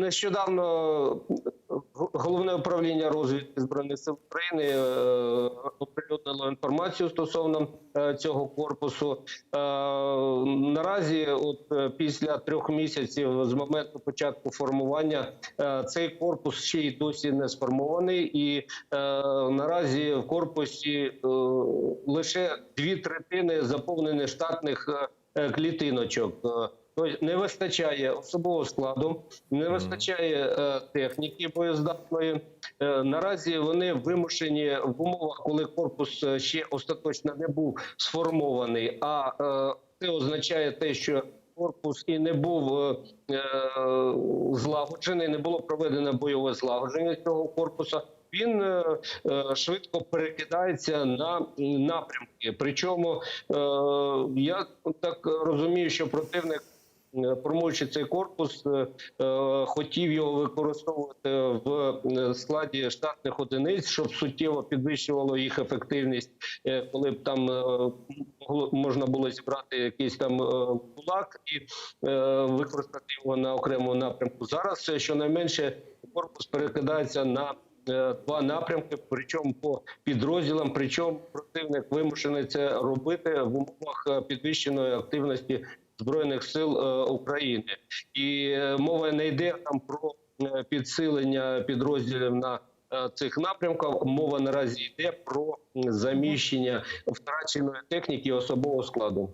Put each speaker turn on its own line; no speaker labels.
нещодавно головне управління розвідки збройних сил України е, оприлюднило інформацію стосовно е, цього корпусу. Е, Наразі, от е, після трьох місяців з моменту початку формування, е, цей корпус ще й досі не сформований, і е, наразі в корпусі е, лише дві третини заповнені штатних е, е, клітиночок. Тобто не вистачає особового складу, не вистачає е, техніки боєздатної. Е, наразі вони вимушені в умовах, коли корпус е, ще остаточно не був сформований. А це означає те, що корпус і не був е, злагоджений, не було проведено бойове злагодження цього корпусу. Він е, швидко перекидається на напрямки. Причому е, я так розумію, що противник. Е, Формуючи цей корпус, е, е, хотів його використовувати в е, складі штатних одиниць, щоб суттєво підвищувало їх ефективність, е, коли б там е, можна було зібрати якийсь там е, кулак і е, використати його на окремому напрямку. Зараз е, щонайменше корпус перекидається на е, два напрямки, причому по підрозділам. Причому противник вимушений це робити в умовах е, підвищеної активності збройних сил е, України, і е, мова не йде там про е, підсилення підрозділів на цих напрямках. Мова наразі йде про заміщення втраченої техніки особового складу.